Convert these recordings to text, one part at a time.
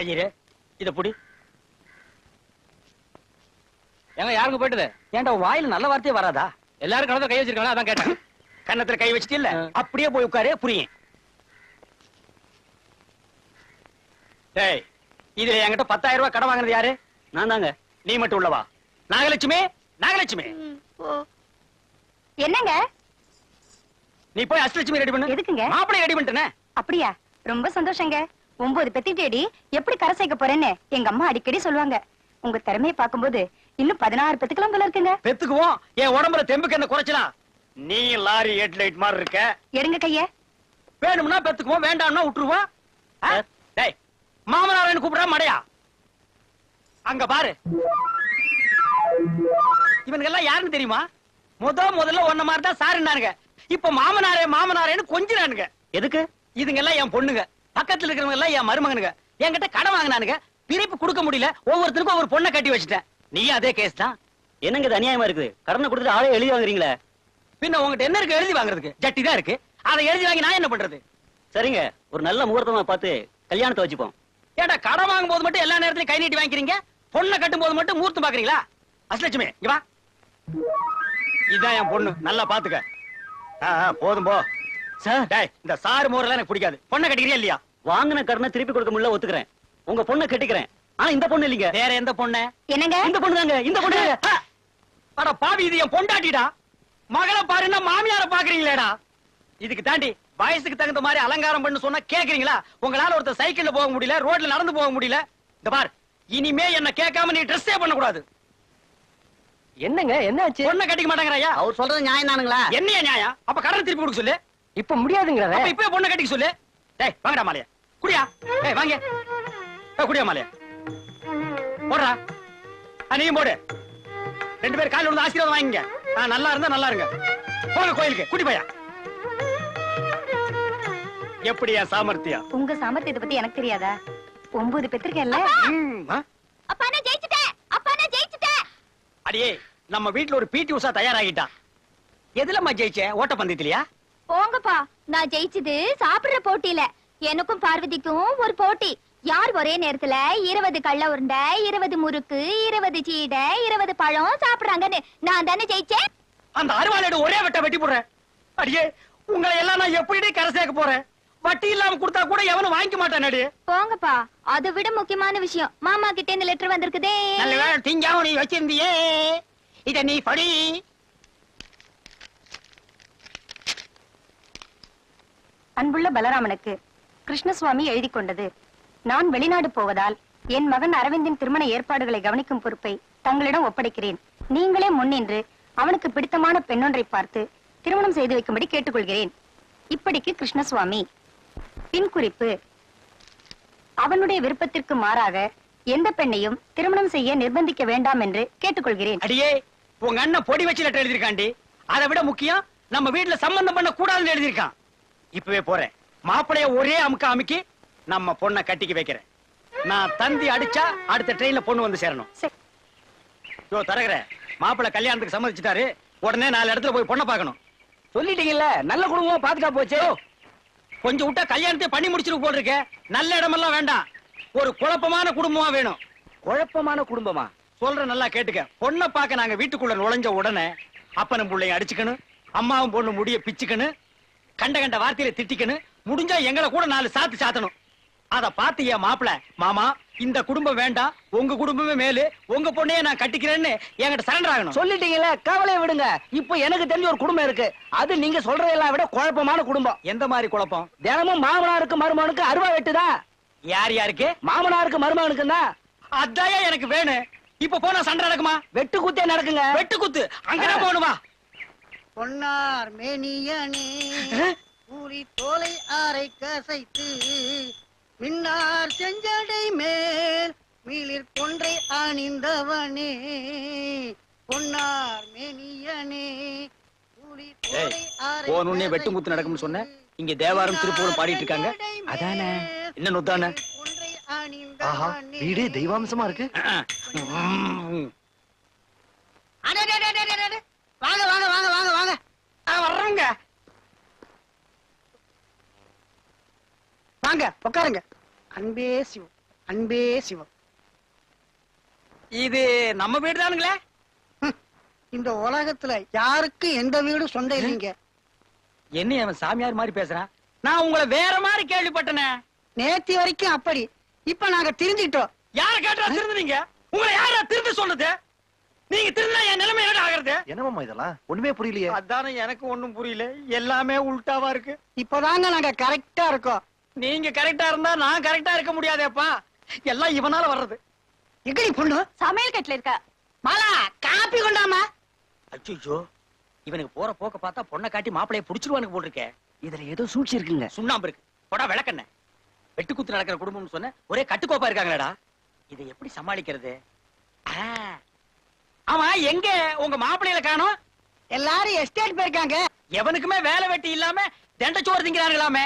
ஐயரே இத புடி. ஏங்க யாருக்கு போயிட்டுது? ஏன்டா வாயில நல்ல வார்த்தையே வராதா? எல்லாரும் கணத்துல கை வச்சிருக்காங்க அதான் கேட்டேன். கன்னத்துல கை வச்சிட்டு இல்ல. அப்படியே போய் உட்காரு புரியும். டேய் இதுல என்கிட்ட பத்தாயிரம் ரூபாய் கடன் வாங்குனது யாரு? நான் தாங்க. நீ மட்டும் உள்ளவா? நாகலட்சுமி? நாகலட்சுமி? என்னங்க? நீ போய் அஷ்டலட்சுமி ரெடி பண்ணு. எதுக்குங்க? மாப்பிளை ரெடி பண்ணிட்டேனே. அப்படியா? ரொம்ப சந்தோஷங்க. ஒன்பது பெத்திட்டேடி எப்படி கரை சேர்க்க போறேன்னு எங்க அம்மா அடிக்கடி சொல்லுவாங்க. உங்க திறமையை பார்க்கும்போது இன்னும் பதினாறு பெத்துக்கலாம் போல இருக்குங்க. பெத்துக்குவோம். என் உடம்புல தெம்புக்கு என்ன குறைச்சலாம் நீ லாரி ஹெட் லைட் மாதிரி இருக்க. எடுங்க கைய. வேணும்னா பெத்துக்குவோம் வேண்டாம்னா விட்டுருவோம்? டேய் மாமனாரன்னு கூப்பிடா மடையா? அங்க பாரு. இவனுங்க எல்லாம் யாருன்னு தெரியுமா? முத முதல்ல ஒன்ன மாதிரி தான் சாருனானுங்க இப்ப மாமனாரே மாமனாரேன்னு கொஞ்சினானுங்க. எதுக்கு? இதுங்க எல்லாம் என் பொண்ணுங்க. பக்கத்துல இருக்கிறவங்க எல்லாம் என் மருமகனுங்க. என்கிட்ட கடன் வாங்கினானுங்க. பிரிப்பு கொடுக்க முடியல. ஒவ்வொருத்தருக்கும் ஒவ்வொரு பொண்ணை கட்டி வச்சுட்டேன். நீ அதே கேஸ் தான். என்னங்க இது அநியாயமா இருக்குது? கடனை கொடுத்துட்டு ஆளே எழுதி வாங்குறீங்களே? பின்ன உங்ககிட்ட என்ன இருக்கு எழுதி வாங்குறதுக்கு? ஜட்டி தான் இருக்கு. அதை எழுதி வாங்கி நான் என்ன பண்றது? சரிங்க. ஒரு நல்ல முகூர்த்தமா பார்த்து கல்யாணத்தை வச்சுப்போம். ஏடா கடன் வாங்கும் போது மட்டும் எல்லா நேரத்திலும் கை நீட்டி வாங்கிக்கிறீங்க? பொண்ணை கட்டும் போது மட்டும் மூர்த்தம் பாக்குறீங்களா அசலட்சுமி இங்க வா. இதான் என் பொண்ணு. நல்லா பாத்துக்க. போதும் போ. சார். டேய் இந்த சாரு மோரெல்லாம் எனக்கு பிடிக்காது. பொண்ணை கட்டிக்கிறியா இல்லையா? வாங்கின கடனை திருப்பி கொடுக்க முடியல ஒத்துக்கிறேன். உங்க பொண்ணை கட்டிக்கிறேன். ஆனா இந்த பொண்ணு இல்லைங்க. வேற எந்த பொண்ணு? என்னங்க? இந்த பொண்ணு தாங்க இந்த பொண்ணு அட பாவி இது என் பொண்டாட்டிடா. மகளை பாருன்னா மாமியார பாக்குறீங்களேடா. இதுக்கு தாண்டி வயசுக்கு தகுந்த மாதிரி அலங்காரம் பண்ணு சொன்னா கேக்குறீங்களா? உங்களால ஒருத்தர் சைக்கிள்ல போக முடியல ரோட்ல நடந்து போக முடியல. இந்த பார் இனிமே என்ன கேட்காம நீ ட்ரெஸ்ஸே பண்ண கூடாது என்னங்க என்னாச்சு? பொண்ணை கட்டிக்க மாட்டேங்கிறாயா? அவர் சொல்றது நியாயம் தானுங்களா என்னைய நியாயம்? அப்ப கடன் திருப்பி கொடுக்க சொல்லு. இப்ப முடியாதுங்கிறத? அப்ப இப்பவே பொண்ணை கட்டிக்க சொல்லு. டேய் வாங்கடா மாலையா. குடியா. டேய் வாங்க. ஏய், குடியா மாலையா. போடுறா. ஆ, நீயும் போடு. ரெண்டு பேரும் காலையில வந்து ஆசீர்வாதம் வாங்கிங்க. ஆ, நல்லா இருந்தா நல்லா இருங்க. போங்க கோயிலுக்கு. குடி பையா. எப்படியா சாமர்த்தியம் உங்க சாமர்த்தியத்தை பத்தி எனக்கு தெரியாதா? ஒன்பது ஆ? அப்பா நான் ஜெயிச்சுட்டேன். அப்பா நான் ஜெயிச்சுட்டேன். அடியே நம்ம வீட்ல ஒரு பிடி உஷா தயாராகிட்டா. எதுலம்மா ஜெயிச்ச? ஓட்டப்பந்தயத்திலயா? போங்கப்பா. நான் ஜெயிச்சது சாப்பிடுற போட்டியில. எனக்கும் பார்வதிக்கும் ஒரு போட்டி. யார் ஒரே நேரத்துல இருபது கள்ள உருண்டை இருபது முறுக்கு இருபது சீடை இருபது பழம் சாப்பிடுறாங்கன்னு நான் தானே ஜெயிச்சேன்? அந்த அருவாளோட ஒரே வெட்ட வெட்டி போடுறேன். அடியே உங்களை எல்லாம் நான் எப்படி கரை சேர்க்க போறேன்? வட்டி இல்லாம கொடுத்தா கூட எவனும் வாங்கிக்க மாட்டான் அடி போங்கப்பா அதை விட முக்கியமான விஷயம். மாமா கிட்ட இந்த லெட்டர் வந்திருக்குதே. நல்ல வேலை திங்காம நீ வச்சிருந்தியே. இத நீ படி. அன்புள்ள பலராமனுக்கு கிருஷ்ணசுவாமி எழுதி கொண்டது நான் வெளிநாடு போவதால் என் மகன் அரவிந்தின் திருமண ஏற்பாடுகளை கவனிக்கும் பொறுப்பை தங்களிடம் ஒப்படைக்கிறேன். நீங்களே முன்னின்று அவனுக்கு பிடித்தமான பெண்ணொன்றை பார்த்து திருமணம் செய்து வைக்கும்படி கேட்டுக்கொள்கிறேன். இப்படிக்கு கிருஷ்ணசுவாமி. பின் குறிப்பு. அவனுடைய விருப்பத்திற்கு மாறாக எந்த பெண்ணையும் திருமணம் செய்ய நிர்பந்திக்க வேண்டாம் என்று கேட்டுக்கொள்கிறேன். அடியே உங்க அண்ணன் பொடி வச்சு லெட்டர் எழுதிருக்காண்டி அதை விட முக்கியம் நம்ம வீட்டுல சம்பந்தம் பண்ண கூடாதுன்னு எழுதிருக்கான் இப்பவே போறேன். மாப்பிளைய ஒரே அமுக்க அமுக்கி நம்ம பொண்ணை கட்டிக்க வைக்கிறேன். நான் தந்தி அடிச்சா அடுத்த ட்ரெயின்ல பொண்ணு வந்து சேரணும். சரி. யோ தரகர மாப்பிள்ளை கல்யாணத்துக்கு சம்மதிச்சிட்டாரு. உடனே நாலு இடத்துல போய் பொண்ணை பார்க்கணும். சொல்லிட்டீங்கல்ல நல்ல குடும்பமா பாத்துக்கா போச்சு. கொஞ்சம் விட்டா கல்யாணத்தை பண்ணி முடிச்சிருக்கு போல் இருக்க நல்ல இடமெல்லாம் வேண்டாம். ஒரு குழப்பமான குடும்பமா வேணும். குழப்பமான குடும்பமா? சொல்ற நல்லா கேட்டுக்க. பொண்ணை பார்க்க நாங்க வீட்டுக்குள்ள நுழைஞ்ச உடனே அப்பனும் பிள்ளைய அடிச்சுக்கணும். அம்மாவும் பொண்ணு முடிய பிச்சுக்கணும். கண்ட கண்ட வார்த்தையில திட்டிக்கணும். முடிஞ்சா எங்களை கூட நாலு சாத்து சாத்தணும். அத பார்த்து என் மாப்பிள மாமா இந்த குடும்பம் வேண்டாம். உங்க குடும்பமே மேலு. உங்க பொண்ணையே நான் கட்டிக்கிறேன்னு என்கிட்ட சரண்டர் ஆகணும். சொல்லிட்டீங்கல்ல கவலையை விடுங்க. இப்போ எனக்கு தெரிஞ்ச ஒரு குடும்பம் இருக்கு. அது நீங்க சொல்றதெல்லாம் விட குழப்பமான குடும்பம். எந்த மாதிரி குழப்பம்? தினமும் மாமனாருக்கு மருமகனுக்கு அருவா வெட்டுதான் யார் யாருக்கு? மாமனாருக்கு மருமகனுக்கு தான் அதாயா எனக்கு வேணும். இப்ப போனா சண்டை நடக்குமா? வெட்டு குத்தே நடக்குங்க. வெட்டு குத்து. அங்கதான் போகணுமா? பொன்னார் மேனியனே. பூரி தோலை ஆரை கசைத்து மின்னார் செஞ்சடை மேல் மீளிர் கொன்றை அணிந்தவனே பொன்னார் மேனியனே. பூரி தோலை ஆரை போகணும்னே வெட்டு குத்து நடக்கும்னு சொன்ன? இங்க தேவாரம் திருப்பூரும் பாடிட்டு இருக்காங்க அதானே. என்ன நொத்தானே? கொன்றை ஆஹா வீடே தெய்வாம்சமா இருக்கு. வாங்க வாங்க வாங்க வாங்க வாங்க. வர்றோங்க. வாங்க உட்காருங்க. அன்பே சிவம் அன்பே சிவம். இது நம்ம வீடு தானுங்களே இந்த உலகத்துல யாருக்கும் எந்த வீடும் சொந்தம் இல்லைங்க. என்ன அவன் சாமியார் மாதிரி பேசுறான்? நான் உங்களை வேற மாதிரி கேள்விப்பட்டனே. நேத்தி வரைக்கும் அப்படி. இப்ப நாங்க தெரிஞ்சுக்கிட்டோம் யார கேட்டா திருந்துனீங்க? உங்களை யாரா திருந்து சொல்லுது? நீங்க திருந்தா என் நிலைமை என்ன ஆகுறது? என்னமாமா இதெல்லாம்? ஒண்ணுமே புரியலையே. அதானே எனக்கு ஒண்ணும் புரியல. எல்லாமே உல்டாவா இருக்கு. இப்பதாங்க நாங்க கரெக்டா இருக்கோம். நீங்க கரெக்டா இருந்தா நான் கரெக்டா இருக்க முடியாதேப்பா. எல்லாம் இவனால வர்றது. எங்கடி பொண்ணு? சமையல் கட்டுல இருக்க. மாலா காப்பி கொண்டாமா? அச்சோ இவனுக்கு போற போக்க பார்த்தா பொண்ணை காட்டி மாப்பிளைய புடிச்சிருவானுக்கு போல் இருக்கே இதுல ஏதோ சூழ்ச்சி இருக்குங்க. சுண்ணாம்பு இருக்கு. போடா விளக்கண்ண வெட்டு குத்து நடக்கிற குடும்பம்னு சொன்ன ஒரே கட்டுக்கோப்பா இருக்காங்களேடா. இதை எப்படி சமாளிக்கிறது. ஆமா எங்க உங்க மாப்பிள்ளையில காணோம்? எல்லாரும் எஸ்டேட் போயிருக்காங்க. எவனுக்குமே வேலை வெட்டி இல்லாம தண்டச்சோறு திங்கிறாங்களாமே.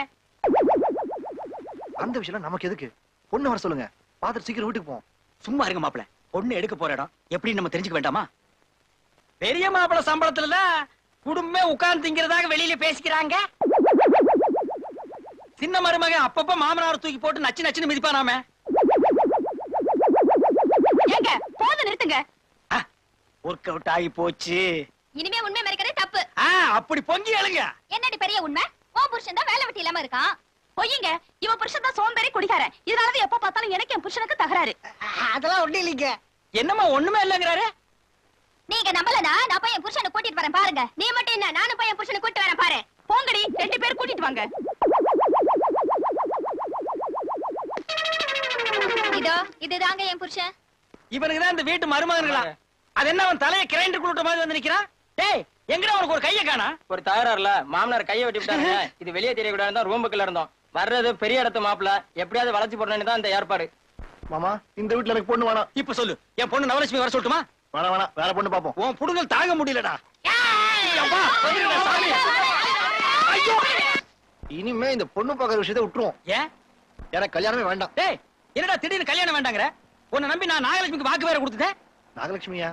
அந்த விஷயம் நமக்கு எதுக்கு? பொண்ணு வர சொல்லுங்க. பாத்துட்டு சீக்கிரம் வீட்டுக்கு போவோம். சும்மா இருங்க மாப்பிள. பொண்ணு எடுக்க போற இடம். எப்படி நம்ம தெரிஞ்சுக்க வேண்டாமா? பெரிய மாப்பிள சம்பளத்துல குடும்பமே உட்கார்ந்து திங்கிறதாக வெளியில பேசிக்கிறாங்க. சின்ன மருமகன் அப்பப்ப மாமனார் தூக்கி போட்டு நச்சு நச்சுன்னு மிதிப்பானாமே? ஏங்க போத நிறுத்துங்க. ஒர்க் அவுட் ஆகி போச்சு. இனிமே உண்மை மறைக்கிறது தப்பு. ஆ, அப்படி பொங்கி எழுங்க. என்னடி பெரிய உண்மை? உன் புருஷன் தான் வேலை வெட்டி இல்லாம இருக்கான். பொய்யுங்க இவன் புருஷன் தான் சோம்பேறி குடிக்காரன் இதனாலதான் எப்ப பார்த்தாலும் எனக்கு என் புருஷனுக்கு தகராறு. அதெல்லாம் ஒண்ணு இல்லைங்க. என்னம்மா ஒண்ணுமே இல்லைங்கிறாரு? நீங்க நம்பலனா நான் போய் என் புருஷனை கூட்டிட்டு வரேன் பாருங்க. நீ மட்டும் என்ன நானும் போய் என் புருஷனை கூட்டிட்டு வரேன் பாரு. போங்கடி ரெண்டு பேரும் கூட்டிட்டு வாங்க. இதோ இதுதாங்க என் புருஷன். இவனுக்கு தான் இந்த வீட்டு மருமகன்களா. அது என்ன அவன் தலையை கிரைண்டர் குளுட்ட மாதிரி வந்து நிக்கிறான்? டேய் எங்கடா உனக்கு ஒரு கைய காணா? ஒரு தகராறுல மாமனார் கையை வெட்டி விட்டாருங்க. இது வெளியே தெரியக்கூடாது தான் ரூமுக்குள்ள இருந்தோம். வர்றது பெரிய இடத்து மாப்பிள எப்படியாவது வளைச்சு போடணும்னு தான் இந்த ஏற்பாடு. மாமா இந்த வீட்டுல எனக்கு பொண்ணு வேணாம். இப்ப சொல்லு. என் பொண்ணு நவலட்சுமி வர சொல்லட்டுமா? வேணாம் வேணாம். வேற பொண்ணு பாப்போம் உன் புடுங்கல் தாங்க முடியலடா! இனிமே இந்த பொண்ணு பாக்குற விஷயத்தை விட்டுருவோம். ஏன்? எனக்கு கல்யாணமே வேண்டாம். டேய் என்னடா திடீர்னு கல்யாணம் வேண்டாங்கற? உன்னை நம்பி நான் நாகலட்சுமிக்கு வாக்கு வேற கொடுத்துட்டேன். நாகலட்சுமியா?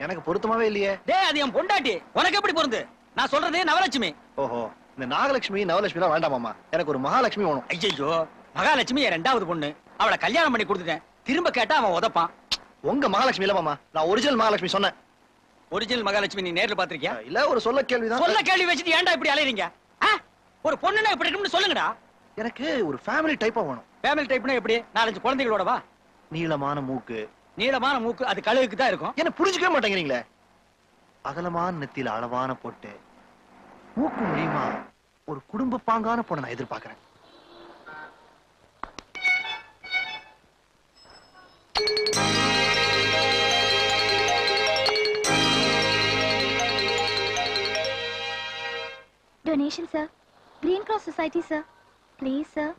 எனக்கு பொருத்தமாவே இல்லையே. டேய் அது என் பொண்டாட்டி. உனக்கு எப்படி பொருந்து? நான் சொல்றது நவலட்சுமி. ஓஹோ. இந்த நாகலட்சுமி நவலட்சுமி எல்லாம் வேண்டாம் மாமா. எனக்கு ஒரு மகாலட்சுமி வேணும். ஐயோ மகாலட்சுமி என் ரெண்டாவது பொண்ணு. அவளை கல்யாணம் பண்ணி கொடுத்துட்டேன். திரும்ப கேட்டா அவன் உதப்பான். உங்க மகாலட்சுமி இல்ல மாமா. நான் ஒரிஜினல் மகாலட்சுமி சொன்னேன். ஒரிஜினல் மகாலட்சுமி நீ நேர்ல பாத்திருக்கியா இல்ல ஒரு சொல்ல கேள்விதான் சொல்ல கேள்வி வச்சுட்டு ஏன்டா இப்படி அலையறீங்க? ஒரு பொண்ணுன்னா இப்படி இருக்கும்னு சொல்லுங்கடா. எனக்கு ஒரு ஃபேமிலி டைப்பா வேணும். ஃபேமிலி டைப்னா எப்படி? நாலஞ்சு குழந்தைகளோட வா நீளமான மூக்கு. நீளமான மூக்கு அது கழுகுக்கு தான் இருக்கும். என்ன புரிஞ்சுக்கவே மாட்டேங்கிறீங்களே? அகலமான நெத்தியில அளவான போட்டு. மூக்கு முடியுமா ஒரு குடும்ப பாங்கான பொண்ணை நான் எதிர்பார்க்கிறேன். Donation sir green cross society sir please sir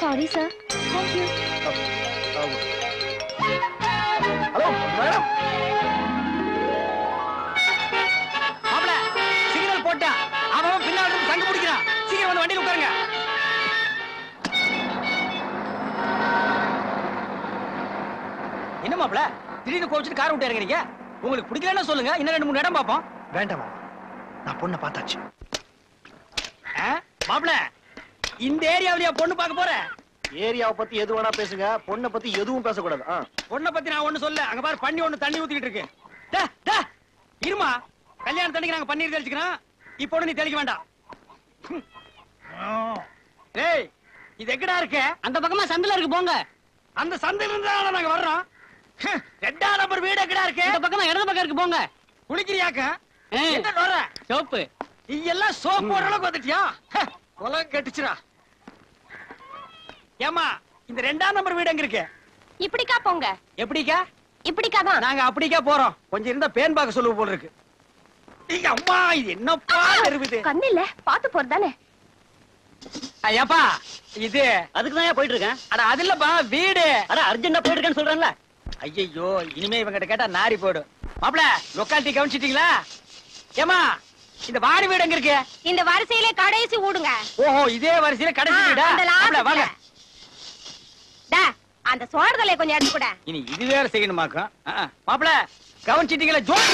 sorry sir. Hello madam மாப்ள சிக்னல் போட்டா அவன் அவன் பின்னால இருந்து பிடிக்கிறான் சீக்கிரம் வந்து வண்டியில உட்காருங்க என்ன மாப்ள திடீர்னு கோவிச்சுட்டு கார் விட்டு இறங்குறீங்க உங்களுக்கு பிடிக்கலன்னா சொல்லுங்க இன்னும் ரெண்டு மூணு இடம் பார்ப்போம் வேண்டாம் நான் பொண்ணை பார்த்தாச்சு ஆ? மாப்ள இந்த ஏரியாவிலயா பொண்ணு பார்க்க போற ஏரியாவை பத்தி எது வேணா பேசுங்க பொண்ணை பத்தி எதுவும் பேசக்கூடாது. பொண்ணை பத்தி நான் ஒண்ணு சொல்ல அங்க பாரு பண்ணி ஒண்ணு தண்ணி ஊத்திக்கிட்டு இருக்கு. டே, டே, இருமா கல்யாணம் தண்ணிக்கு நாங்க பன்னீர் தெளிச்சுக்கிறோம். இப்போ நீ தெளிக்க வேண்டாம். டேய் இது எங்கடா இருக்கு? அந்த பக்கமா சந்தில இருக்கு போங்க. அந்த சந்தையில இருந்து தானே நாங்க வர்றோம்? ரெண்டாம் நம்பர் வீடு எங்கடா இருக்கு? இந்த பக்கமா இடது பக்கம் இருக்கு போங்க. குளிக்கிறியாக்க. என்ன வர சோப்பு. எல்லாம் சோப் போடுற அளவுக்கு வந்துட்டியா? ஹ, உலகம் கெட்டுச்சுடா. ஏமா இந்த ரெண்டாம் நம்பர் வீடு எங்க இருக்கு? இப்படிக்கா போங்க. எப்படிக்கா? இப்படிக்கா தான். நாங்க அப்படிக்கா போறோம். கொஞ்சம் இருந்தா பேன் பார்க்க சொல்லுவ போல இருக்கு. ஏய், அம்மா இது என்னப்பா இருக்குது கண்ணு இல்ல பாத்து போறதானே ஐயாப்பா இது அதுக்கு தான் போயிட்டு இருக்கேன் அட அது இல்லப்பா வீடு. அட அர்ஜென்டா போயிட்டு இருக்கேன்னு சொல்றேன்ல. ஐயோ இனிமே இவங்கிட்ட கேட்டா நாரி போயிடும். மாப்ள லொக்காலிட்டி கவனிச்சிட்டீங்களா? ஏமா இந்த வாரி வீடு எங்க இருக்கு? இந்த வரிசையிலே கடைசி ஊடுங்க ஓஹோ இதே வரிசையில கடைசி வீடா? வாங்க. டா, அந்த சோறுதலை கொஞ்சம் எடுத்து கூட. இனி இது வேற செய்யணுமாக்கும்? மாப்பிள கவனிச்சிட்டீங்களா? ஜோடி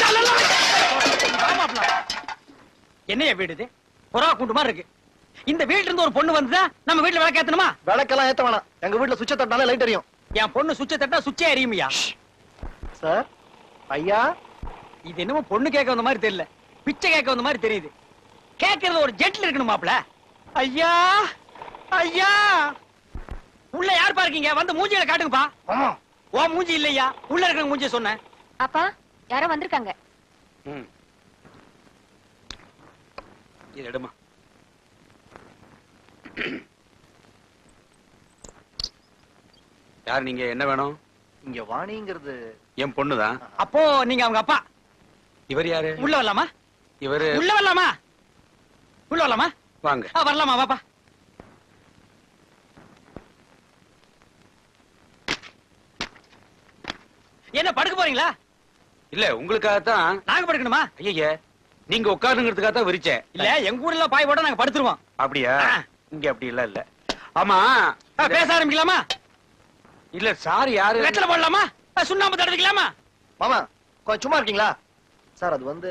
வா மாப்ள. என்னைய வீடு இது? புறா கூண்டு மாதிரி இருக்கு. இந்த வீட்டுல இருந்து ஒரு பொண்ணு வந்ததா? நம்ம வீட்டுல விளக்கேத்தணுமா விளக்கெல்லாம் ஏத்த வேணாம். எங்க வீட்டுல சுவிட்ச தட்டினாலே லைட் எரியும். என் பொண்ணு சுவிட்ச தட்டா சுவிட்சே எரியுமியா? சார் ஐயா இது என்னமோ பொண்ணு கேட்க வந்த மாதிரி தெரியல. பிச்சை கேட்க வந்த மாதிரி தெரியுது. கேட்கறது ஒரு ஜெட்ல இருக்கணும் மாப்ள ஐயா ஐயா! உள்ள யார் பாருக்கீங்க வந்து மூஞ்சியில காட்டுங்கப்பா. ஆமா ஓ மூஞ்சி இல்லையா? உள்ள இருக்கிற மூஞ்சிய சொன்னேன். அப்பா யாரோ வந்திருக்காங்க. இது எடுமா. யார் நீங்க? என்ன வேணும்? இங்க வாணிங்கிறது என் பொண்ணுதான் அப்போ நீங்க அவங்க அப்பா. இவர் யாரு? உள்ள வரலாமா? இவரு உள்ள வரலாமா? உள்ள வரலாமா? வாங்க. வரலாமா? வாப்பா. என்ன படுக்க போறீங்களா? இல்ல உங்களுக்காகத்தான். நாங்க படுக்கணுமா? ஐய நீங்க உட்காருங்கிறதுக்காக தான் விரிச்சேன். இல்ல எங்க ஊர்ல பாய் போட நாங்க படுத்துருவோம். அப்படியா. இங்க அப்படி இல்ல. இல்ல ஆமா ஆ, பேச ஆரம்பிக்கலாமா? இல்ல சார் யாரு? வெத்தலை போடலாமா? சுண்ணாம்பு தடவிக்கலாமா? மாமா கொஞ்சம் சும்மா இருக்கீங்களா? சார் அது வந்து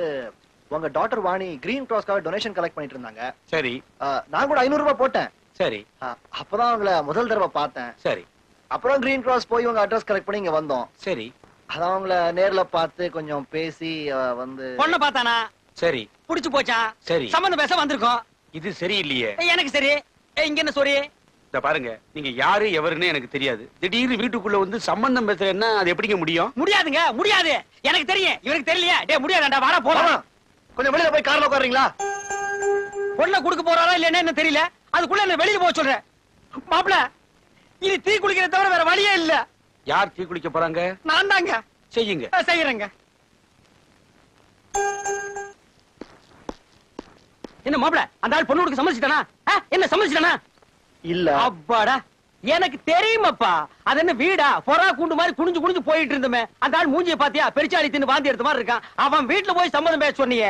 உங்க டாட்டர் வாணி கிரீன் கிராஸ்க்காக டொனேஷன் கலெக்ட் பண்ணிட்டு இருந்தாங்க. சரி. ஆ, நான் கூட ஐநூறு ரூபாய் போட்டேன். சரி. ஆ, அப்பதான் அவங்கள முதல் தடவை பார்த்தேன். சரி. அப்புறம் கிரீன் கிராஸ் போய் உங்க அட்ரஸ் கலெக்ட் பண்ணி இங்க வந்தோம். சரி. அதான் அவங்கள நேர்ல பார்த்து கொஞ்சம் பேசி வந்து பொண்ணை பார்த்தானா? சரி. புடிச்சு போச்சான் சரி. சம்பந்தம் பேச வந்திருக்கோம். இது சரியில்லையே. எனக்கு சரி. ஏய், இங்க என்ன சொரி இந்த பாருங்க. நீங்க யாரு எவருன்னு எனக்கு தெரியாது. திடீர்னு வீட்டுக்குள்ள வந்து சம்பந்தம் பேசுறேன்னா அது எப்படிங்க முடியும்? முடியாதுங்க முடியாது. எனக்கு தெரியும். இவனுக்கு தெரியலையா. டேய் முடியாதுடா வாடா போலாம். கொஞ்சம் வெளியில போய் கார்ல உட்காருங்களா பொண்ணை கொடுக்க போறாரா இல்லைன்னா என்ன தெரியல. அதுக்குள்ள என்ன வெளிய போக சொல்றேன். மாப்பிள இது தீ குளிக்கிறத தவிர வேற வழியே இல்ல. யார் தீ குளிக்க போறாங்க? நான் தாங்க செய்யுங்க செய்யறேங்க என்ன மாப்பிள அந்த ஆள் பொண்ணு கொடுக்க சம்மதிச்சிட்டானா என்ன சம்மதிச்சிட்டானா? இல்ல. அப்பாடா எனக்கு தெரியுமாப்பா. அது என்ன வீடா? பொறா கூண்டு மாதிரி குனிஞ்சு குனிஞ்சு போயிட்டு இருந்தமே. அந்த ஆள் மூஞ்சிய பாத்தியா பெருச்சாளி தின்னு வாந்தி எடுத்த மாதிரி இருக்கான். அவன் வீட்டுல போய் சம்மதம் பேச சொன்னியே.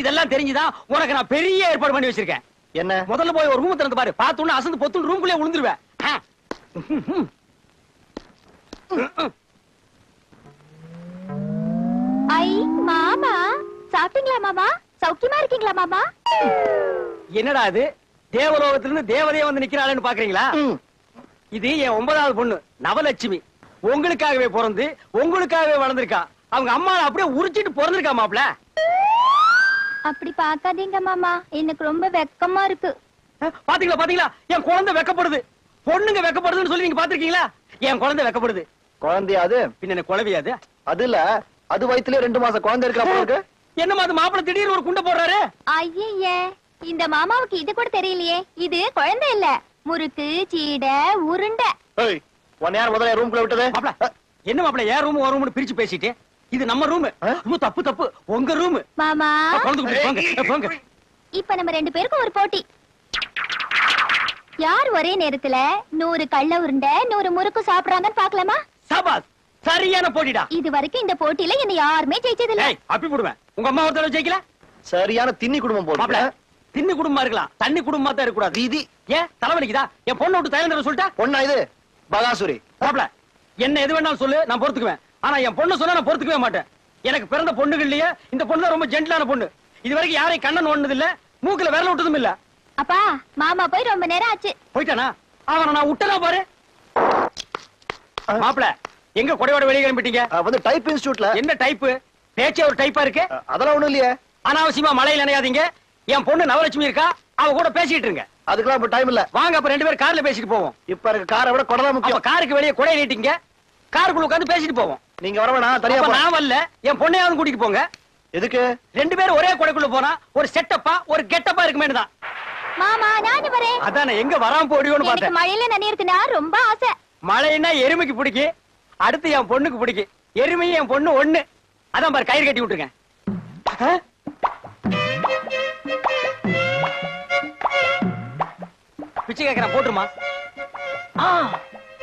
இதெல்லாம் தெரிஞ்சுதான் உனக்கு நான் பெரிய ஏற்பாடு பண்ணி வச்சிருக்கேன். என்ன? முதல்ல போய் ஒரு ரூம் திறந்து பாரு. பார்த்தோன்னு அசந்து பொத்து ரூம்குள்ளே விழுந்துருவேன். ஐ மாமா. சாப்பிட்டீங்களா மாமா? சௌக்கியமா இருக்கீங்களா மாமா? என்னடா இது? தேவலோகத்துல இருந்து தேவதையே வந்து நிக்கிறாளேன்னு பாக்குறீங்களா. இது என் ஒன்பதாவது பொண்ணு நவலட்சுமி. உங்களுக்காகவே பிறந்து உங்களுக்காகவே வளர்ந்திருக்கா. அவங்க அம்மா அப்படியே உரிச்சிட்டு பிறந்திருக்கா மாப்ள அப்படி பார்க்காதீங்க மாமா. எனக்கு ரொம்ப வெக்கமா இருக்கு. பாத்தீங்களா பாத்தீங்களா? என் குழந்தை வெக்கப்படுது. பொண்ணுங்க வெக்கப்படுதுன்னு சொல்லி நீங்க பாத்திருக்கீங்களா? என் குழந்தை வெக்கப்படுது. குழந்தையா அது பின்ன என்ன குழவியாது? அது இல்ல அது வயித்துலயே ரெண்டு மாசம் குழந்தை இருக்கா போல என்னமா அது மாப்பிள திடீர்னு ஒரு குண்டை போடுறாரு? ஐயே இந்த மாமாவுக்கு இது கூட தெரியலையே. இது குழந்தை இல்ல. முறுக்கு சீடை உருண்டை. உன்னை யார் முதல்ல ரூம்குள்ள விட்டது? என்ன மாப்ள ஏன் ரூம் ஒரு ரூம்னு பிரிச்சு பேசிட்டு? இது நம்ம ரூம்? தப்பு தப்பு. உங்க ரூம் மாமா. இப்ப நம்ம ரெண்டு பேருக்கும் ஒரு போட்டி. யார் ஒரே நேரத்துல நூறு கள்ள உருண்டை நூறு முறுக்கு சாப்பிடுறாங்கன்னு பாக்கலாமா சபாஸ் சரியான போட்டிடா. இது வரைக்கும் இந்த போட்டியில என்ன யாருமே ஜெயிச்சதில்ல. ஏய் அப்பி போடுவேன் உங்க அம்மா ஒரு தடவை ஜெயிக்கல? சரியான தின்னி குடும்பம் போல தின்னு குடும்பமா இருக்கலாம். தண்ணி குடும்பமா தான் இருக்க கூடாது தீதி ஏன்? தலைவலிக்குதா? என் பொண்ணு விட்டு தயந்திர சொல்லிட்டா? பொண்ணா இது? பகாசுரி. மாப்ள என்ன எது வேணாலும் சொல்லு நான் பொறுத்துக்குவேன். ஆனா என் பொண்ணு சொன்னா நான் பொறுத்துக்கவே மாட்டேன். எனக்கு பிறந்த பொண்ணுகள்லயே இந்த பொண்ணு தான் ரொம்ப ஜென்டிலான பொண்ணு. இது வரைக்கும் யாரையும் கண்ணன் ஒண்ணது இல்ல மூக்குல விரல விட்டதும் இல்ல. அப்பா மாமா போய் ரொம்ப நேரம் ஆச்சு. போயிட்டானா? அவனை நான் விட்டனா பாரு. மாப்பிள எங்க கொடையோட வெளியே கிளம்பிட்டீங்க? வந்து டைப் இன்ஸ்டியூட்ல என்ன டைப் பேச்சே ஒரு டைப்பா இருக்கு. அதெல்லாம் ஒண்ணும் இல்லையே. அனாவசியமா மழையில நினையாதீங்க. என் பொண்ணு நவலட்சுமி இருக்கா? அவ கூட பேசிட்டு இருங்க. அதுக்கெல்லாம் இப்ப டைம் இல்ல. வாங்க அப்ப ரெண்டு பேரும் கார்ல பேசிட்டு போவோம். இப்ப இருக்க காரை விட கொடதான் அப்ப முக்கியம். காருக்கு வெளியே கொடை நீட்டிங்க. காருக்குள்ள உட்கார்ந்து பேசிட்டு போவோம். நீங்க வர வேணாம் தனியா. நான் வரல. என் பொண்ணையாவது கூட்டிட்டு போங்க. எதுக்கு? ரெண்டு பேரும் ஒரே கொடைக்குள்ள போனா ஒரு செட்டப்பா ஒரு கெட்டப்பா இருக்குமே தான். மாமா நானும் வரேன். அதானே எங்க வராம போடியோன்னு பார்த்தேன். மழையில நனையறதுனா ரொம்ப ஆசை. மழைன்னா எருமைக்கு பிடிக்கு அடுத்து என் பொண்ணுக்கு பிடிக்கு. எருமையும் என் பொண்ணு ஒண்ணு. அதான் பாரு கயிறு கட்டி விட்டுருங்க? பிச்சை கேக்குறேன் போட்டுருமா?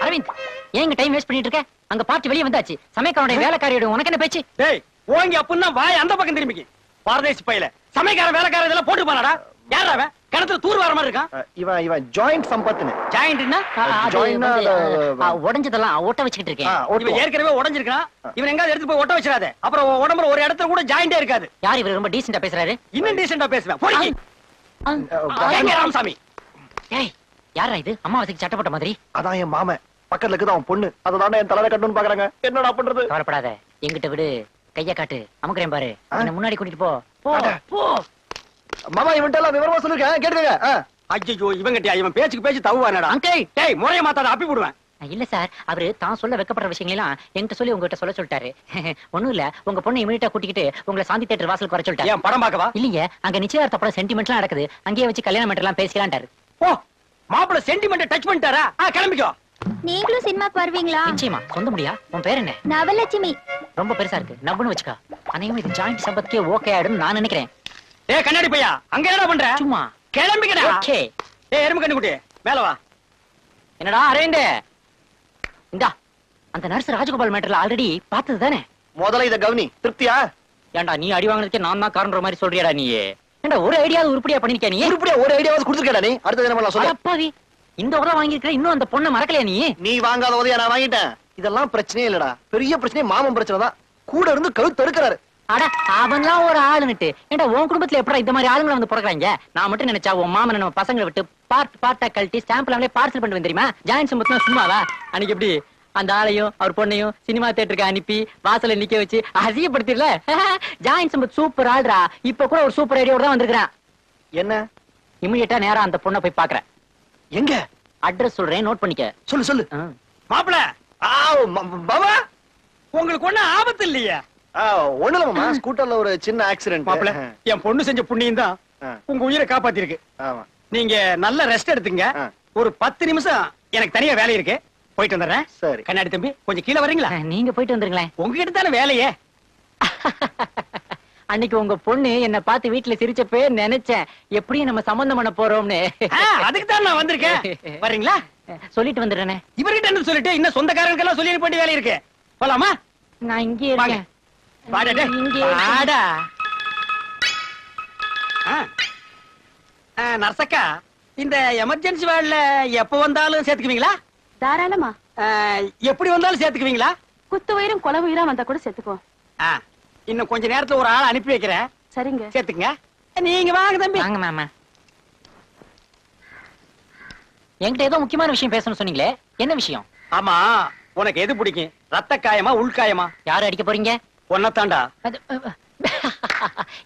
அரவிந்த் ஏன் இங்க டைம் வேஸ்ட் பண்ணிட்டு இருக்க? அங்க பார்ட்டி வெளிய வந்தாச்சு. சமயக்காரனுடைய வேலைக்காரியோட உனக்கு என்ன பேச்சு? டேய் ஓங்கி அப்புன்னா வாய் அந்த பக்கம் திரும்பிக்கு. பாரதேசி பையில. சமைக்காரன் வேலைக்காரன் இதெல்லாம் போட்டு போனாடா யாரா அவன்? கிணத்துல தூர் வர மாதிரி இருக்கான் இவன் இவன் ஜாயிண்ட் சம்பத்னு ஜாயிண்ட்னா உடைஞ்சதெல்லாம் ஒட்ட வச்சுக்கிட்டு இருக்கேன். இவன். ஏற்கனவே உடைஞ்சிருக்கான் இவன் எங்காவது எடுத்து போய் ஒட்ட வச்சிடாத. அப்புறம் உடம்புல ஒரு இடத்துல கூட ஜாயிண்டே இருக்காது. யார் இவர்? ரொம்ப டீசெண்டா பேசுறாரு. இன்னும் டீசெண்டா பேசுவேன். ராமசாமி? ஏய் யாரா இது? அம்மாவாசைக்கு சட்டப்பட்ட மாதிரி. அதான் என் மாமன். பக்கத்துல இருக்குது அவன் பொண்ணு. அதனால என் தலையில கட்டணும்னு பாக்குறாங்க. என்னடா பண்றது? கவலைப்படாத. எங்கிட்ட விடு. கைய காட்டு. அமுக்குறேன் பாரு. முன்னாடி கூட்டிட்டு போ. போ. மாமா இவன்ட்ட எல்லாம் விவரமா சொல்லிருக்கேன். கேட்டுக்கங்க. ஐயோ இவங்கிட்ட இவன் பேச்சுக்கு பேச்சு தவுவானடா அங்கிள் டேய் முறைய மாத்தாத அப்பி போடுவேன். இல்ல சார். அவரு தான் சொல்ல வெக்கப்படுற விஷயங்களெல்லாம் என்கிட்ட சொல்லி உங்ககிட்ட சொல்ல சொல்லிட்டாரு. ஒண்ணும் இல்ல. உங்க பொண்ணு இமீடியட்டா கூட்டிக்கிட்டு உங்களை சாந்தி தேட்டர் வாசலுக்கு வர சொல்லிட்டாரு. ஏன் படம் பார்க்கவா? இல்லீங்க. அங்க நிச்சயதார்த்த படம் சென்டிமெண்ட்லாம் நடக்குது. அங்கேயே வச்சு கல்யாணம் எல்லாம் பேசிக்கலான்ட்டாரு ஓ மாப்பிள சென்டிமெண்ட் டச் பண்ணிட்டாரா? கிளம்பிக்கோ. நீங்களும் சினிமாக்கு வருவீங்களா? நிச்சயமா. சொந்த முடியா? உன் பேர் என்ன? நவலட்சுமி. ரொம்ப பெருசா இருக்கு. நம்புன்னு வச்சுக்கா. அனைவரும் இது ஜாயிண்ட் சம்பத்துக்கே ஓகே ஆயிடும் நான் நினைக்கிறேன். ஏய் கண்ணாடி பையா அங்க என்னடா பண்ற? சும்மா. கிளம்பிக்கடா. ஓகே. ஏய் எறும்பு கண்ணு குட்டி மேல வா. என்னடா அரேந்து இந்தா அந்த நர்ஸ் ராஜகோபால் மேட்டர்ல ஆல்ரெடி பார்த்தது தானே? முதல்ல இத கவனி திருப்தியா? ஏன்டா நீ அடி வாங்கினதுக்கு நான் தான் காரணம் மாதிரி சொல்றியாடா நீ ஏன்டா ஒரு ஐடியாவது உருப்படியா பண்ணிருக்கியா நீ? உருப்படியா ஒரு ஐடியாவது கொடுத்துருக்கேடா நீ. அடுத்தது என்ன பண்ணலாம் சொல்லு அப்பாவி இந்த உதவ வாங்கியிருக்கிற இன்னும் அந்த பொண்ணை மறக்கலையா நீ? நீ வாங்காத உதவியா நான் வாங்கிட்டேன். இதெல்லாம் பிரச்சனையே இல்லடா. பெரிய பிரச்சனை மாமன் பிரச்சனை தான். கூட இருந்து கழுத்து தடுக்கிறாரு. அட அவன்லாம் ஒரு ஆளுன்னுட்டு. ஏன்டா உன் குடும்பத்துல எப்படா இந்த மாதிரி ஆளுங்களை வந்து பிறக்குறாங்க? நான் மட்டும் நினைச்சா உன் மாமன் நம்ம பசங்களை விட்டு பார்ட் பார்ட்டா கழட்டி ஸ்டாம்ப்ல அவங்களே பார்சல் பண்ணுவேன் தெரியுமா ஜாயின் சம்பத்னா சும்மாவா? அன்னைக்கு எப்படி? அந்த ஆளையும் அவர் பொண்ணையும் சினிமா தியேட்டருக்கு அனுப்பி வாசல்ல நிக்க வச்சு அசியப்படுத்திடல ஜாயின் சம்பத் சூப்பர் ஆள்ரா. இப்ப கூட ஒரு சூப்பர் ஐடியோட தான் என்ன? இமிடியட்டா நேரா அந்த பொண்ணை போய் பாக்குறேன் எங்க? அட்ரஸ் சொல்றேன் நோட் பண்ணிக்க. சொல்லு சொல்லு. மாப்பிள உங்களுக்கு ஒண்ணு ஆபத்து இல்லையா. ஆ, ஒண்ணுல மாமா ஸ்கூட்டர்ல ஒரு சின்ன ஆக்சிடென்ட் மாப்பிள என் பொண்ணு செஞ்ச புண்ணியம் தான். உங்க உயிரை காப்பாத்திருக்கு. ஆமா. நீங்க நல்ல ரெஸ்ட் எடுத்துங்க. ஒரு பத்து நிமிஷம் எனக்கு தனியா வேலை இருக்கு. போயிட்டு வந்துடுறேன். சரி. கண்ணாடி தம்பி கொஞ்சம் கீழே வரீங்களா? நீங்க போயிட்டு வந்துருங்களேன். உங்ககிட்ட தானே வேலையே? அன்னைக்கு உங்க பொண்ணு என்ன பார்த்து வீட்டுல சிரிச்சப்பே நினைச்சேன். எப்படியும் நம்ம சம்பந்தம் பண்ண போறோம்னு. அதுக்கு தான் நான் வந்திருக்கேன். வர்றீங்களா சொல்லிட்டு வந்துடுறேனே. இவர்கிட்ட என்ன சொல்லிட்டு இன்னும் சொந்தக்காரங்களுக்கு எல்லாம் சொல்லி போட்டு வேலை இருக்கு. போலாமா? நான் இங்கே இருக்கேன். ஆ. ஆ, நர்சக்கா இந்த எமர்ஜென்சி வார்டுல எப்ப வந்தாலும் சேர்த்துக்குவீங்களா? தாராளமா. எப்படி வந்தாலும் சேர்த்துக்குவீங்களா? குத்து உயிரும் கொலை உயிரா வந்தா கூட செத்துக்குவோம் ஆ, இன்னும் கொஞ்ச நேரத்துல ஒரு ஆள் அனுப்பி வைக்கிறேன். சரிங்க. சேர்த்துக்குங்க. நீங்க வாங்க தம்பி. வாங்க மாமா. என்கிட்ட ஏதோ முக்கியமான விஷயம் பேசணும்னு சொன்னீங்களே. என்ன விஷயம்? ஆமா உனக்கு எது பிடிக்கும்? ரத்த காயமா உள்காயமா? யாரு அடிக்க போறீங்க? ஒன்னத்தாண்டா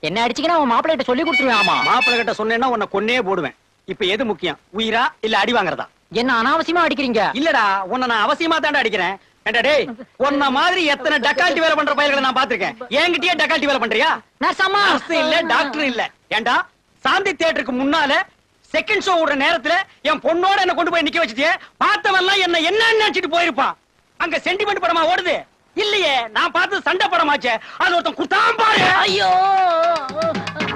என்ன அடிச்சீங்கன்னா உன் மாப்பிள்ளை சொல்லி கொடுத்துருவேன் ஆமா. மாப்பிள்ளை கிட்ட சொன்னேன்னா உன்னை கொன்னே போடுவேன். இப்ப எது முக்கியம்? உயிரா இல்ல அடி வாங்குறதா? என்ன அனாவசியமா அடிக்கிறீங்க? இல்லடா உன்னை நான் அவசியமா தாண்டா அடிக்கிறேன். ஏண்டா டேய் உன்ன மாதிரி எத்தனை டக்கால்ட்டி வேலை பண்ற பயல்களை நான் பாத்திருக்கேன் என்கிட்டயே டக்கால்ட்டி வேலை பண்றியா? நர்சம்மா நர்ஸ் இல்ல டாக்டர் இல்ல. ஏண்டா சாந்தி தியேட்டருக்கு முன்னால செகண்ட் ஷோ விடுற நேரத்துல என் பொண்ணோட என்ன கொண்டு போய் நிக்க வச்சுட்டியே பார்த்தவன்லாம் என்ன என்ன நினைச்சிட்டு போயிருப்பான். அங்க சென்டிமெண்ட் படமா ஓடுது. இல்லையே நான் பார்த்து சண்டை படமாச்சே. அது ஒருத்தன் குத்தான் பாரு. ஐயோ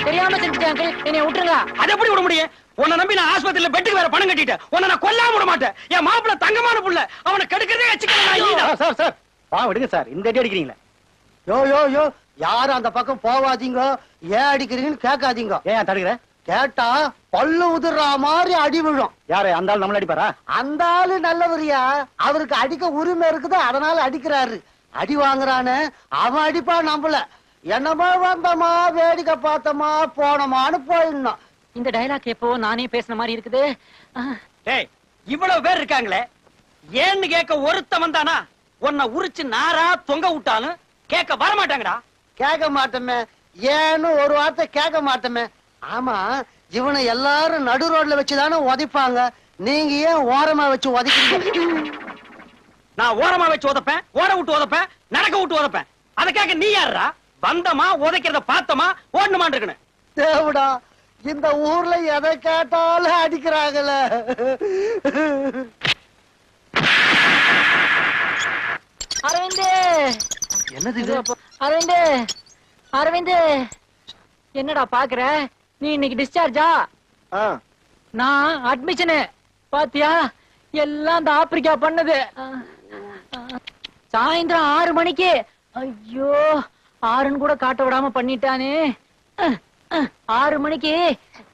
தெரியாம செஞ்சுட்டேன். என்னைய விட்டுருங்க. அது எப்படி விட முடியும்? உன்னை நம்பி நான் ஆஸ்பத்திரியில பெட்டுக்கு வேற பணம் கட்டிட்டேன். உன்னை நான் கொல்லாம விட மாட்டேன். என் மாப்பிள்ள தங்கமான புள்ள. அவனை கெடுக்கிறதே வச்சுக்கிறேன் சார் சார். வா விடுங்க சார். இந்த அடி அடிக்கிறீங்களா. யோ யோ யோ. யாரும் அந்த பக்கம் போவாதீங்க ஏன் அடிக்கிறீங்கன்னு கேட்காதீங்க. ஏன் தடுக்கிற? கேட்டா பல்லு உதிர்ற மாதிரி அடி விழும். யாரு அந்த ஆள் நம்மள அடிப்பாரா? அந்த ஆளு நல்லவரியா. அவருக்கு அடிக்க உரிமை இருக்குது அதனால அடிக்கிறாரு. அடி வாங்குறான்னு அவன் அடிப்பா நம்மள. என்னமா வந்தமா வேடிக்கை பார்த்தோமா போனோமான்னு போயிடணும். இந்த டயலாக் எப்போ நானே பேசின மாதிரி இருக்குது? டேய் இவ்வளவு பேர் இருக்காங்களே. ஏன்னு கேட்க ஒருத்தன் வந்தானா உன்னை உரிச்சு நாரா தொங்க விட்டாலும் கேட்க வர மாட்டாங்கடா கேட்க மாட்டோமே. ஏன்னு ஒரு வார்த்தை கேட்க மாட்டோமே. ஆமா இவனை எல்லாரும் நடு ரோட்ல வச்சுதானே உதைப்பாங்க. நீங்க ஏன் ஓரமா வச்சு உதைக்கிறீங்க? நான் ஓரமா வச்சு உதப்பேன் ஓட விட்டு உதப்பேன் நடக்க விட்டு உதப்பேன். அதை கேட்க நீ யாருடா வந்தமா உதைக்கிறத பார்த்தமா ஓடணுமான் இருக்கணும். தேவடா இந்த ஊர்ல எதை கேட்டாலும் அடிக்கிறாங்கல்ல அரவிந்து. என்னது இது? அரவிந்து அரவிந்து. என்னடா பாக்குற? நீ இன்னைக்கு டிஸ்சார்ஜா நான் அட்மிஷனு பாத்தியா? எல்லாம் இந்த ஆப்பிரிக்கா பண்ணது. சாயந்தரம் ஆறு மணிக்கு. ஐயோ ஆறுன்னு கூட காட்ட விடாம பண்ணிட்டானே. ஆறு மணிக்கு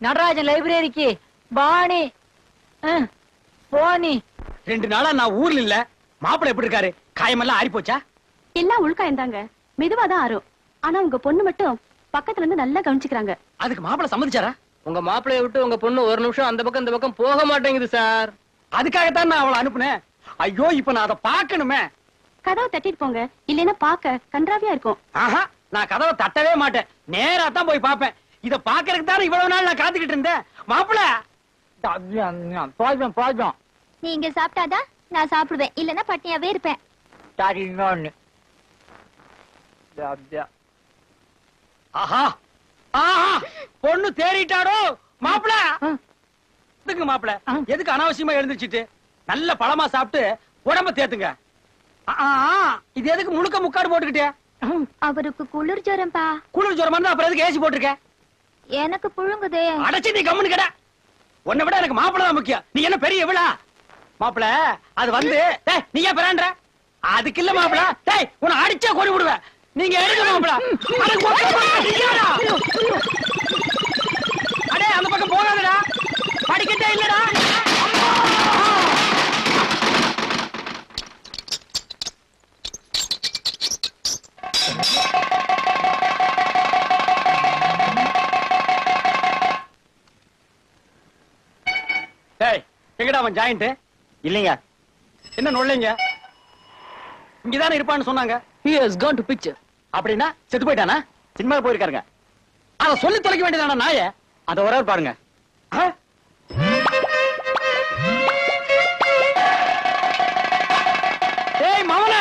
நடராஜன் லைப்ரரிக்கு. பாணி போனி ரெண்டு நாளா நான் ஊர்ல இல்ல. மாப்பிள்ளை எப்படி இருக்காரு? காயமெல்லாம் ஆறி போச்சா? எல்லாம் உள்காயந்தாங்க மெதுவா தான் ஆறும். ஆனா உங்க பொண்ணு மட்டும் பக்கத்துல இருந்து நல்லா கவனிச்சுக்கிறாங்க. அதுக்கு மாப்பிள்ளை சம்மதிச்சாரா? உங்க மாப்பிளைய விட்டு உங்க பொண்ணு ஒரு நிமிஷம் அந்த பக்கம் இந்த பக்கம் போக மாட்டேங்குது சார். அதுக்காகத்தான் நான் அவளை அனுப்புனேன். ஐயோ இப்ப நான் அதை பார்க்கணுமே. கதவை தட்டிட்டு போங்க. இல்லைன்னா பாக்க கன்றாவியா இருக்கும். ஆஹா நான் கதவை தட்டவே மாட்டேன். நேரா தான் போய் பார்ப்பேன். இத பாக்குறதுக்கு தானே இவ்வளவு நாள் நான் காத்துக்கிட்டு இருந்தேன்? மாப்பிள்ள போதும் போதும் நீங்க சாப்பிட்டாதான் நான் சாப்பிடுவேன். இல்லன்னா பட்னியாவே இருப்பேன். சரி இன்னொன்னு ஆஹா! ஆஹா! பொண்ணு தேறிட்டாடோ? மாப்பிள! எதுக்கு மாப்பிள? எதுக்கு அனாவசியமா எழுந்திருச்சிட்டு? நல்ல பழமா சாப்பிட்டு உடம்ப தேத்துங்க. இது எதுக்கு முழுக்க முக்காடு போட்டுக்கிட்டே அவருக்கு குளிர் ஜுரம்பா. குளிர் ஜுரமா இருந்தா அப்புறம் எதுக்கு ஏசி போட்டிருக்க? எனக்கு புழுங்குது. அடைச்சி நீ கம்முன்னு கடை. உன்னை விட எனக்கு மாப்பிள தான் முக்கியம். நீ என்ன பெரிய விழா? மாப்பிள அது வந்து டேய் நீ ஏன் பிறான்ற அதுக்கு இல்ல மாப்பிள டேய் உன்னை அடிச்சா கொடி விடுவேன். நீங்க எடுங்க மாப்பிள? அடே அந்த பக்கம் போகாதடா. படிக்கட்டே இல்லடா. அவன் ஜாயிண்ட் இல்லைங்க. என்ன நொல்லைங்க இங்கதானே இருப்பான்னு சொன்னாங்க. He has gone to picture. அப்படின்னா செத்து போயிட்டானா? சினிமா போயிருக்காருங்க. அத சொல்லி தொலைக்க வேண்டியதான நாய? அந்த ஒரு பாருங்க? டேய் மவன!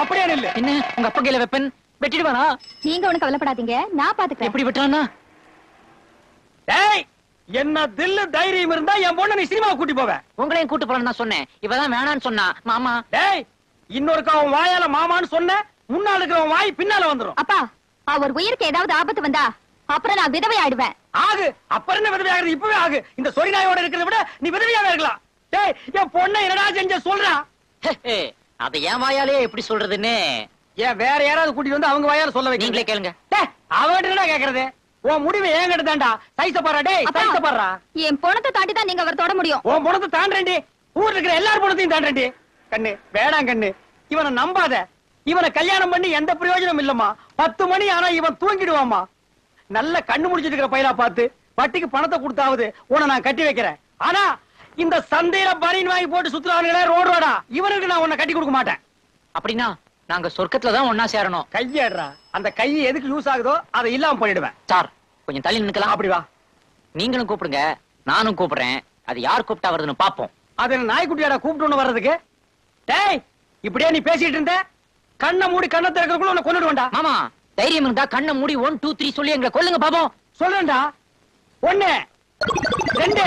அப்படியே என்ன? உங்க அப்பா கையில வெப்பன் வெட்டிடுவானா? நீங்க ஒண்ணு கவலைப்படாதீங்க. நான் பாத்துக்கிறேன். எப்படி வெட்டுறானா என்ன தில்லு தைரியம் இருந்தா என் பொண்ணு நீ சினிமா கூட்டி போவ. உங்களையும் கூட்டு போறேன்னு தான் சொன்னேன். இவதான் வேணான்னு சொன்னா. மாமா. டேய் இன்னொருக்கா அவன் வாயால மாமான்னு சொன்ன முன்னால இருக்கிறவன் வாய் பின்னால வந்துரும். அப்பா அவர் உயிருக்கு ஏதாவது ஆபத்து வந்தா அப்புறம் நான் விதவை ஆயிடுவேன் ஆகு. அப்புறம் என்ன விதவை ஆகுது இப்பவே ஆகு. இந்த சொரி நாயோட இருக்கிறத விட நீ விதவையாவே இருக்கலாம். டேய் என் பொண்ணை என்னடா செஞ்ச சொல்றா? அத என் வாயாலே எப்படி சொல்றதுன்னு? ஏன் வேற யாராவது கூட்டிட்டு வந்து அவங்க வாயால சொல்ல வைக்க நீங்களே கேளுங்க. டேய் அவன்கிட்ட என்னடா கேக்குறது? உன் முடிவு ஏன் தான்டா சைஸ பாறா டேய் அப்பா. சைஸ பாறா என் பொணத்தை தாண்டி தான் நீங்க அவர் தொட முடியும். உன் பணத்தை தாண்டேன்டி ஊர்ல இருக்கிற எல்லார் பணத்தையும் தாண்டேன்டி கண்ணு வேடாம் கண்ணு. இவனை நம்பாத. இவனை கல்யாணம் பண்ணி எந்த பிரயோஜனம் இல்லம்மா. பத்து மணி ஆனா இவன் தூங்கிடுவாமா நல்ல கண்ணு முடிச்சிட்டு இருக்கிற பையலா பார்த்து வட்டிக்கு பணத்தை கொடுத்தாவது உன்னை நான் கட்டி வைக்கிறேன். ஆனா இந்த சந்தையில பனின் வாங்கி போட்டு சுத்துறானுங்களே ரோடு ரோடா இவனுக்கு நான் உன்னை கட்டி கொடுக்க மாட்டேன். அப்படின்னா நாங்க சொர்க்கத்துல தான் ஒன்னா சேரணும். கையேடுறா. அந்த கை எதுக்கு யூஸ் ஆகுதோ அதை இல்லாம பண்ணிடுவேன் சார் கொஞ்சம் தள்ளி நிக்கலாம் அப்படி வா. நீங்களும் கூப்பிடுங்க நானும் கூப்பிடுறேன். அது யார் கூப்பிட்டா வருதுன்னு பாப்போம் அது நாய்க்குட்டியாடா கூப்பிட்டு வர்றதுக்கு? டேய் இப்படியே நீ பேசிட்டு இருந்த? கண்ணை மூடி கண்ணை திறக்கிறதுக்குள்ள உன்னை கொண்டுட்டு வேண்டா மாமா தைரியம் இருந்தா கண்ணை மூடி ஒன் டூ த்ரீ சொல்லி எங்களை கொல்லுங்க பாப்போம் சொல்றேன்டா. ஒண்ணு ரெண்டு.